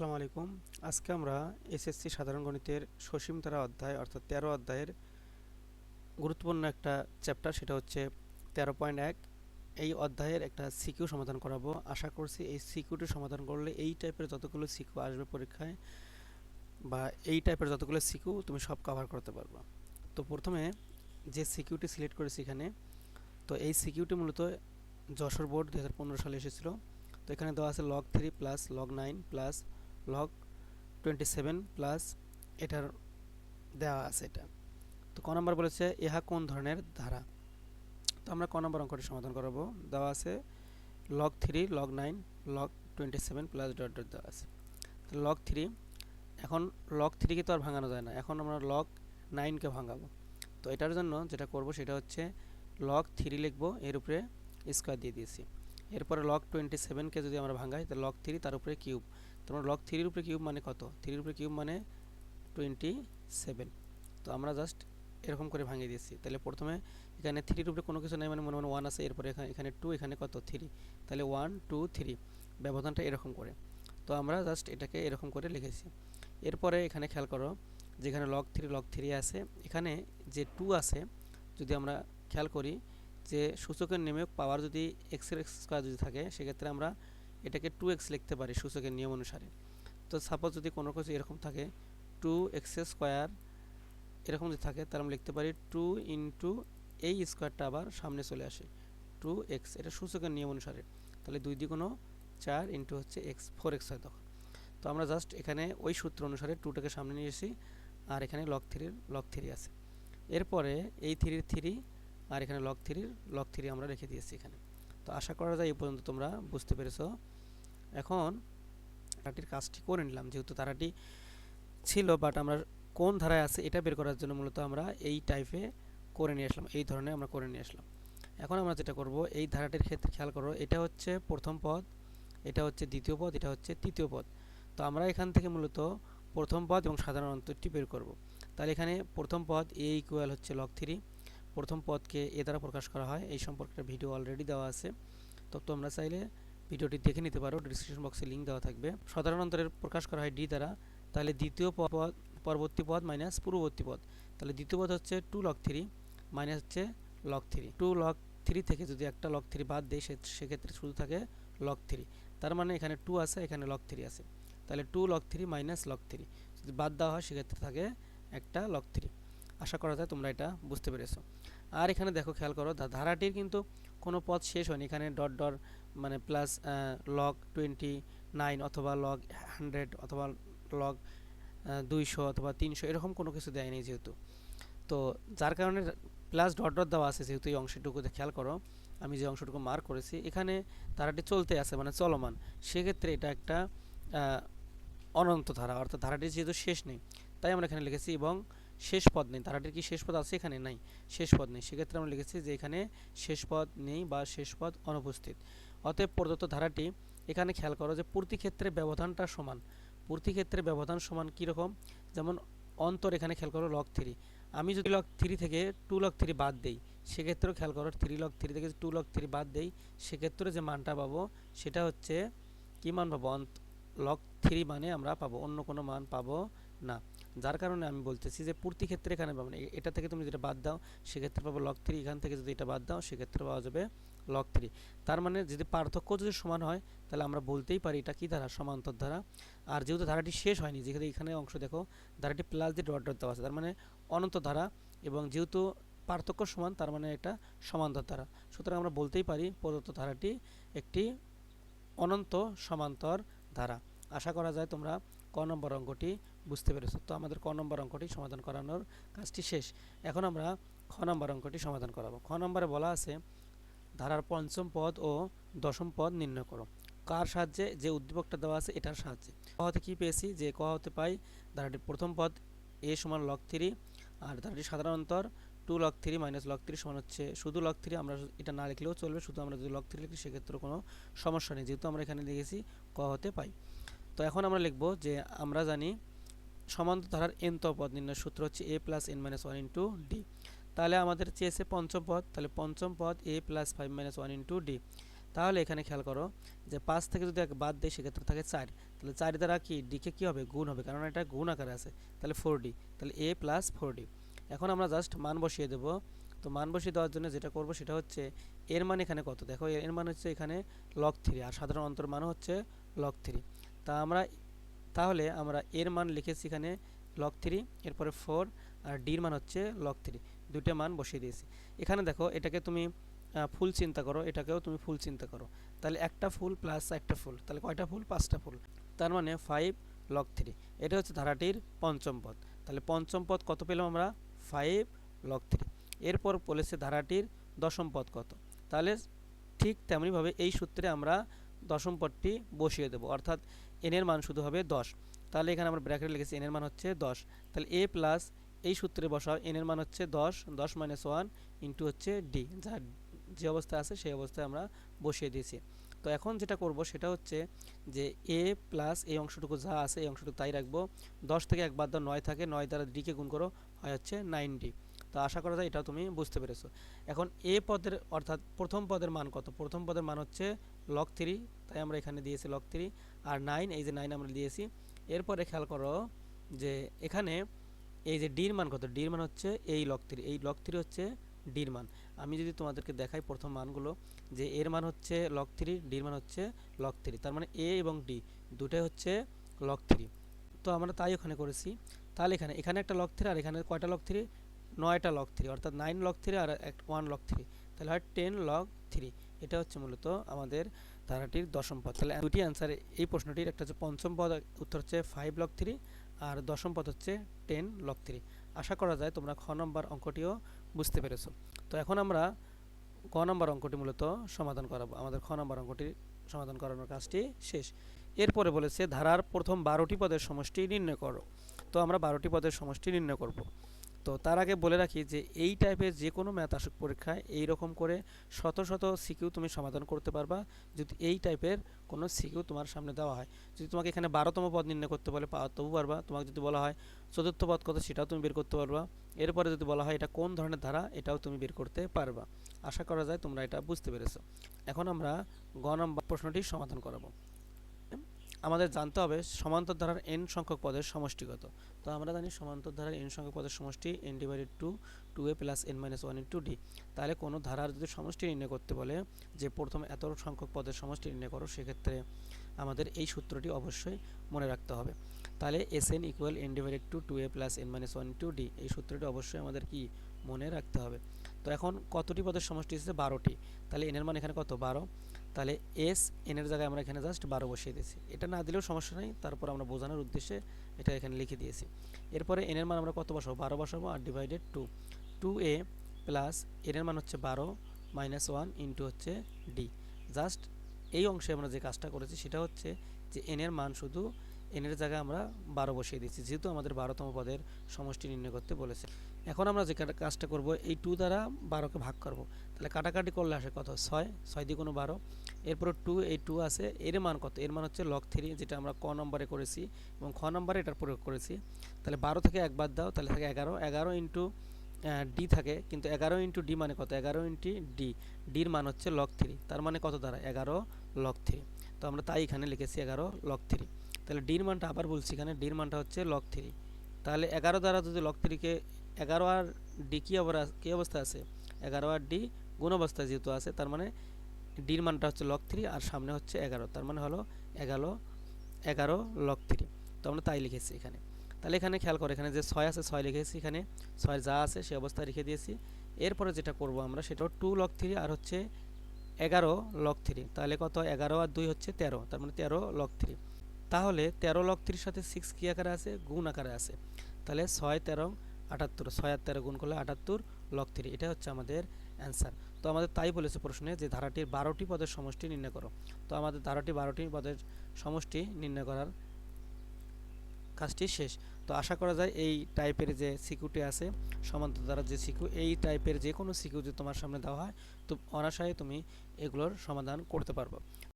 আসসালামু আলাইকুম। আজকে আমরা এসএসসি সাধারণ গণিতের সসীম তারা অধ্যায়, অর্থাৎ তেরো অধ্যায়ের গুরুত্বপূর্ণ একটা চ্যাপ্টার সেটা হচ্ছে তেরো পয়েন্ট এক। এই অধ্যায়ের একটা সিকিউ সমাধান করাবো। আশা করছি এই সিকিউটি সমাধান করলে এই টাইপের যতগুলো সিকিউ আসবে পরীক্ষায়, বা এই টাইপের যতগুলো সিকিউ তুমি সব কভার করতে পারবে। তো প্রথমে যে সিকিউটি সিলেক্ট করেছি এখানে, তো এই সিকিউটি মূলত যশোর বোর্ড দু হাজার পনেরো সালে এসেছিল। তো এখানে দেওয়া আছে log three plus log nine plus log twenty seven plus এটার দেওয়া আছে এটা। তো ক নম্বর বলেছে, ইহা কোন ধরনের ধারা? তো আমরা ক নম্বর অঙ্কটি সমাধান করাবো। দেওয়া আছে log three log nine log twenty seven plus dot dot দেওয়া আছে। তো লগ থ্রি এখন লগ থ্রিকে তো আর ভাঙানো যায় না। এখন আমরা লগ নাইনকে ভাঙাবো। তো এটার জন্য যেটা করব সেটা হচ্ছে লগ থ্রি লিখব, এর উপরে স্কোয়ার দিয়ে দিয়েছি। এরপরে লগ টোয়েন্টি সেভেনকে যদি আমরা ভাঙাই, তাহলে লগ থ্রি তার উপরে কিউব তোমরা লগ থ্রির উপরে কিউব মানে কত? থ্রির উপরে কিউব মানে টোয়েন্টি সেভেন তো আমরা জাস্ট এরকম করে ভাঙিয়ে দিয়েছি। তাহলে প্রথমে এখানে থ্রির উপরে কোনো কিছু নেই মানে মনে মনে ওয়ান আছে, এরপরে এখানে এখানে টু এখানে কত? থ্রি তাহলে ওয়ান টু থ্রি ব্যবধানটা এরকম করে। তো আমরা জাস্ট এটাকে এরকম করে লিখেছি। এরপরে এখানে খেয়াল করো যেখানে লগ থ্রি লগ থ্রি আছে। এখানে যে টু আছে, যদি আমরা খেয়াল করি যে সূচকের নেমে পাওয়ার যদি এক্সের এক্স স্কোয়ার যদি থাকে, সেক্ষেত্রে আমরা এটাকে টু এক্স লিখতে পারি সূচকের নিয়ম অনুসারে। তো সাপোজ যদি কোনো কিছু এরকম থাকে টু এক্স স্কোয়ার এরকম যদি থাকে, তাহলে আমরা লিখতে পারি টু ইন্টু এই স্কোয়ারটা আবার সামনে চলে আসে। টু এক্স এটা সূচকের নিয়ম অনুসারে। তাহলে দুই দ্বিগুণ চার ইন্টু হচ্ছে এক্স ফোর এক্স হয় তখন। তো আমরা জাস্ট এখানে ওই সূত্র অনুসারে টুটাকে সামনে নিয়ে এসেছি, আর এখানে লক থ্রির লক থ্রি আছে। এরপরে এই থ্রির থ্রি আর এখানে লক থ্রির লক থ্রি আমরা রেখে দিয়েছি এখানে। তো আশা করা যায় এই পর্যন্ত তোমরা বুঝতে পেরেছ। এখন তারাটির কাজটি করে নিলাম, যেহেতু তারাটি ছিল বাট আমরা কোন ধারায় আছে এটা বের করার জন্য মূলত আমরা এই টাইপে করে নিয়ে আসলাম, এই ধরনের আমরা করে নিয়ে আসলাম। এখন আমরা যেটা করব, এই ধারাটির ক্ষেত্রে খেয়াল করো, এটা হচ্ছে প্রথম পদ, এটা হচ্ছে দ্বিতীয় পদ, এটা হচ্ছে তৃতীয় পদ। তো আমরা এখান থেকে মূলত প্রথম পদ এবং সাধারণ অন্তরটি বের করব। তাহলে এখানে প্রথম পদ এ ইকুয়াল হচ্ছে লক থ্রি প্রথম পদকে এ দ্বারা প্রকাশ করা হয়। এই সম্পর্কে ভিডিও অলরেডি দেওয়া আছে। তো তোমরা চাইলে ভিডিওটি দেখে নিতে পারো। ডিসক্রিপশন বক্সে লিঙ্ক দেওয়া থাকবে। সাধারণ অন্তরের প্রকাশ করা হয় ডি দ্বারা। তাহলে দ্বিতীয় পদ পরবর্তী পদ মাইনাস পূর্ববর্তী পদ। তাহলে দ্বিতীয় পদ হচ্ছে টু লক থ্রি মাইনাস হচ্ছে log three two log three থেকে যদি একটা লক থ্রি বাদ দেয় সেক্ষেত্রে শুধু থাকে লক থ্রি তার মানে এখানে টু আছে, এখানে লক থ্রি আছে। তাহলে two log three minus log three যদি বাদ দেওয়া হয়, সেক্ষেত্রে থাকে একটা লক থ্রি আশা করা যায় তোমরা এটা বুঝতে পেরেছ। আর এখানে দেখো, খেয়াল করো ধারাটির কিন্তু কোনো পথ শেষ হয়নি। এখানে ডট ডট মানে প্লাস লগ টোয়েন্টি নাইন অথবা লগ হান্ড্রেড অথবা লগ দুইশো অথবা তিনশো এরকম কোনো কিছু দেয়নি যেহেতু। তো যার কারণে প্লাস ডট ডট দেওয়া আছে যেহেতু এই অংশটুকুতে। খেয়াল করো, আমি যে অংশটুকু মার্ক করেছি, এখানে ধারাটি চলতে আছে মানে চলমান। সেক্ষেত্রে এটা একটা অনন্ত ধারা, অর্থাৎ ধারাটি যেহেতু শেষ নেই, তাই আমরা এখানে লিখেছি এবং শেষ পদ নেই। ধারাটির কি শেষ পদ আছে এখানে? নাই। শেষ পদ নেই। সেক্ষেত্রে আমরা লিখেছি যে এখানে শেষ পদ নেই বা শেষ পদ অনুপস্থিত। অতএব প্রদত্ত ধারাটি, এখানে খেয়াল করো যে প্রতি ক্ষেত্রে ব্যবধানটা সমান। প্রতি ক্ষেত্রে ব্যবধান সমান কীরকম যেমন অন্তর এখানে খেয়াল করো লক থ্রি আমি যদি লক থ্রি থেকে টু লক থ্রি বাদ দেই, সেক্ষেত্রেও খেয়াল করো থ্রি লক থ্রি থেকে টু লক থ্রি বাদ দেই, সেক্ষেত্রে যে মানটা পাবো সেটা হচ্ছে কী মান পাবো? লক থ্রি মানে আমরা পাবো, অন্য কোনো মান পাবো না। যার কারণে আমি বলতেছি যে পূর্তি ক্ষেত্রে এখানে পাবো না। এটা থেকে তুমি যেটা বাদ দাও, সেক্ষেত্রে পাবো লক থ্রি এখান থেকে যদি এটা বাদ দাও, সেক্ষেত্রে পাওয়া যাবে লক থ্রি তার মানে যদি পার্থক্য যদি সমান হয়, তাহলে আমরা বলতেই পারি এটা কি ধারা? সমান্তর ধারা। আর যেহেতু ধারাটি শেষ হয়নি, যেহেতু এখানে অংশ দেখো, ধারাটি প্লাস দিয়ে ডট ডট দেওয়া আছে, তার মানে অনন্ত ধারা এবং যেহেতু পার্থক্য সমান, তার মানে এটা সমান্তর ধারা। সুতরাং আমরা বলতেই পারি প্রদত্ত ধারাটি একটি অনন্ত সমান্তর ধারা। আশা করা যায় তোমরা ক নম্বর অঙ্কটি বুঝতে পেরেছ। তো আমাদের ক নম্বর অঙ্কটি সমাধান করানোর কাজটি শেষ। এখন আমরা খ নম্বর অঙ্কটি সমাধান করাবো। খ নম্বরে বলা আছে, ধারার পঞ্চম পদ ও দশম পদ নির্ণয় করো। কার সাহায্যে যে উদ্দীপকটা দেওয়া আছে এটার সাহায্যে। ক হতে কী পেয়েছি? যে ক হতে পাই ধারাটির প্রথম পদ এ সমান লক থ্রি আর ধারাটির সাধারণতর two log three minus log three সমান হচ্ছে শুধু লক থ্রি আমরা এটা না লিখলেও চলবে। শুধু আমরা যদি লক থ্রি লিখি সেক্ষেত্রে কোনো সমস্যা নেই। যেহেতু আমরা এখানে লিখেছি ক হতে পাই। তো এখন আমরা লিখব যে আমরা জানি সমান্তর ধারার এন পদ, নির্ণয় সূত্র হচ্ছে a plus n minus one into d তাহলে আমাদের চেয়েছে পঞ্চম পদ, তাহলে পঞ্চম পদ a plus five minus one into d তাহলে এখানে খেয়াল করো যে পাঁচ থেকে যদি এক বাদ দেয়, সেক্ষেত্রে থাকে চার। তাহলে চার দ্বারা কি? ডিকে কী হবে? গুণ হবে, কারণ এটা গুণ আকারে আছে। তাহলে ফোর ডি তাহলে এ প্লাস ফোর ডি এখন আমরা জাস্ট মান বসিয়ে দেব। তো মান বসিয়ে দেওয়ার জন্য যেটা করব, সেটা হচ্ছে এর মান এখানে কত? দেখো এর মান হচ্ছে এখানে লক থ্রি আর সাধারণ অন্তর মান হচ্ছে লক থ্রি তা আমরা, তাহলে আমরা এর মান লিখেছি এখানে লক থ্রি এরপরে ফোর আর ডির মান হচ্ছে লক থ্রি দুইটা মান বসিয়ে দিয়েছি। এখানে দেখো, এটাকে তুমি ফুল চিন্তা করো, এটাকেও তুমি ফুল চিন্তা করো। তাহলে একটা ফুল প্লাস একটা ফুল, তাহলে কয়টা ফুল? পাঁচটা ফুল। তার মানে ফাইভ লক থ্রি এটা হচ্ছে ধারাটির পঞ্চম পদ। তাহলে পঞ্চম পদ কত পেলাম আমরা? ফাইভ লক থ্রি এরপর বলেছে ধারাটির দশম পদ কত। তাহলে ঠিক তেমনিভাবে এই সূত্রে আমরা দশম পদটি বসিয়ে দেবো। অর্থাৎ এনের মান শুধু হবে দশ। তাহলে এখানে আমরা ব্র্যাকেটে লিখেছি এনের মান হচ্ছে দশ। তাহলে এ প্লাস এই সূত্রে বসাও এনের মান হচ্ছে দশ দশ মাইনাস ওয়ান ইন্টু হচ্ছে ডি যা যে অবস্থায় আছে সেই অবস্থায় আমরা বসিয়ে দিয়েছি। তো এখন যেটা করব সেটা হচ্ছে যে এ প্লাস এই অংশটুকু যা আছে এই অংশটুকু তাই রাখব। দশ থেকে এক বাদ দাও, নয় থাকে, নয় দ্বারা ডিকে গুণ করো, হয় হচ্ছে নাইন ডি তো আশা করা যায় এটাও তুমি বুঝতে পেরেছ। এখন এ পদের, অর্থাৎ প্রথম পদের মান কত? প্রথম পদের মান হচ্ছে লক থ্রি তাই আমরা এখানে দিয়েছি লক থ্রি আর নাইন এই যে নাইন আমরা দিয়েছি। এরপরে খেয়াল করো যে এখানে এই যে ডির মান কত? ডির মান হচ্ছে এই লক থ্রি এই লক থ্রি হচ্ছে ডির মান। আমি যদি তোমাদেরকে দেখাই প্রথম মানগুলো, যে এর মান হচ্ছে লক থ্রি ডির মান হচ্ছে লক থ্রি তার মানে এ এবং ডি দুটাই হচ্ছে লক থ্রি তো আমরা তাই ওখানে করেছি। তাহলে এখানে এখানে একটা লক থ্রি আর এখানে কয়টা লক থ্রি নয়টা লক থ্রি অর্থাৎ নাইন লক থ্রি আর এক ওয়ান লক থ্রি তাহলে হয় টেন লক থ্রি এটা হচ্ছে মূলত আমাদের ধারাটির দশম পদ। তাহলে দুটি অ্যান্সার এই প্রশ্নটির একটা হচ্ছে পঞ্চম পদ, উত্তর হচ্ছে ফাইভ লক থ্রি আর দশম পদ হচ্ছে টেন লক থ্রি আশা করা যায় তোমরা খ নম্বর অঙ্কটিও বুঝতে পেরেছ। তো এখন আমরা ক নম্বর অঙ্কটি মূলত সমাধান করাবো। আমাদের খ নম্বর অঙ্কটির সমাধান করানোর কাজটি শেষ। এরপরে বলেছে ধারার প্রথম বারোটি পদের সমষ্টি নির্ণয় করো। তো আমরা বারোটি পদের সমষ্টি নির্ণয় করব। তো তার আগে বলে রাখি যে এই টাইপের যে কোনো ম্যাথ আসুক পরীক্ষায় এই রকম করে শত শত সিকিউ তুমি সমাধান করতে পারবা যদি এই টাইপের কোনো সিকিউ তোমার সামনে দেওয়া হয়। যদি তোমাকে এখানে বারোতম পদ নির্ণয় করতে বলে তবু পারবা। তোমাকে যদি বলা হয় চতুর্থ পদ কত সেটাও তুমি বের করতে পারবা। এরপরে যদি বলা হয় এটা কোন ধরনের ধারা এটাও তুমি বের করতে পারবা। আশা করা যায় তোমরা এটা বুঝতে পেরেছ। এখন আমরা গ নম্বর প্রশ্নটি সমাধান করাবো। আমাদের জানতে হবে সমান্তর ধারার এন সংখ্যক পদের সমষ্টিগত। তো আমরা জানি সমান্তর ধারার এন সংখ্যক পদের সমষ্টি n divided two two a plus n minus one two d তাহলে কোনো ধারার যদি সমষ্টি নির্ণয় করতে বলে যে প্রথম এত সংখ্যক পদের সমষ্টি নির্ণয় করো, সেক্ষেত্রে আমাদের এই সূত্রটি অবশ্যই মনে রাখতে হবে। তাহলে S n equal n divided two two a plus n minus one two d এই সূত্রটি অবশ্যই আমাদের কি মনে রাখতে হবে। তো এখন কতটি পদের সমষ্টি এসেছে? বারোটি। তাহলে এনের মান এখানে কত? বারো। তাহলে এস এনের জায়গায় আমরা এখানে জাস্ট বারো বসিয়ে দিয়েছি। এটা না দিলেও সমস্যা নেই, তারপর আমরা বোঝানোর উদ্দেশ্যে এটা এখানে লিখে দিয়েছি। এরপরে এনের মান আমরা কত বসাবো? বারো বসাবো আর divided two two a plus এনের মান হচ্ছে বারো মাইনাস ওয়ান ইন্টু হচ্ছে ডি জাস্ট এই অংশে আমরা যে কাজটা করেছি সেটা হচ্ছে যে এনের মান শুধু এনের জায়গায় আমরা বারো বসিয়ে দিচ্ছি যেহেতু আমাদের বারোতম পদের সমষ্টি নির্ণয় করতে বলেছে। এখন আমরা যে কাজটা করব, এই টু দ্বারা বারোকে ভাগ করব। তাহলে কাটাকাটি করলে আসে কত? ছয় ছয় দিয়ে কোনো বারো। এরপর টু এই টু আছে, এর মান কত? এর মান হচ্ছে লক থ্রি যেটা আমরা ক নম্বরে করেছি এবং খ নম্বরে এটার প্রয়োগ করেছি। তাহলে বারো থেকে একবার দাও, তাহলে থাকে এগারো। এগারো ইন্টু ডি থাকে, কিন্তু এগারো ইন্টু ডি মানে কত? এগারো ইন্টু ডি ডির মান হচ্ছে লক থ্রি তার মানে কত দ্বারা? এগারো লক থ্রি তো আমরা তাই এখানে লিখেছি এগারো লক থ্রি তাহলে ডির মানটা আবার বলছি এখানে ডির মানটা হচ্ছে লক থ্রি তাহলে এগারো দ্বারা যদি লক থ্রিকে এগারো আর ডি কী কী অবস্থা আছে? এগারো আর ডি গুণ অবস্থায় যেহেতু আছে, তার মানে ডির মানটা হচ্ছে লক থ্রি আর সামনে হচ্ছে এগারো, তার মানে হলো এগারো এগারো লক থ্রি তো আমরা তাই লিখেছি এখানে। তাহলে এখানে খেয়াল করে, এখানে যে ছয় আছে, ছয় লিখেছি এখানে। ছয় যা আছে, সে অবস্থায় রেখে দিয়েছি। এরপরে যেটা করব আমরা সেটাও টু লক থ্রি আর হচ্ছে এগারো লক থ্রি তাহলে কত? এগারো আর দুই হচ্ছে তেরো, তার মানে তেরো লক থ্রি তাহলে তেরো লক থ্রির সাথে সিক্স কী আকারে আছে? গুণ আকারে আছে। তাহলে ছয় তেরো আটাত্তর। ছয় আর তেরো গুণ করলে আটাত্তর লক থ্রি এটা হচ্ছে আমাদের অ্যান্সার তো আমাদের তাই বলেছে প্রশ্নে যে ধারাটির বারোটি পদের সমষ্টি নির্ণয় করো। তো আমাদের ধারাটি বারোটি পদের সমষ্টি নির্ণয় করার কাজটি শেষ। তো আশা করা যায় এই টাইপের যে সিকিউটি আছে সমান্তর দ্বারা যে সিকিউ এই টাইপের যে কোনো সিকিউ যদি তোমার সামনে দেওয়া হয়, তো অনাশায় তুমি এগুলোর সমাধান করতে পারব।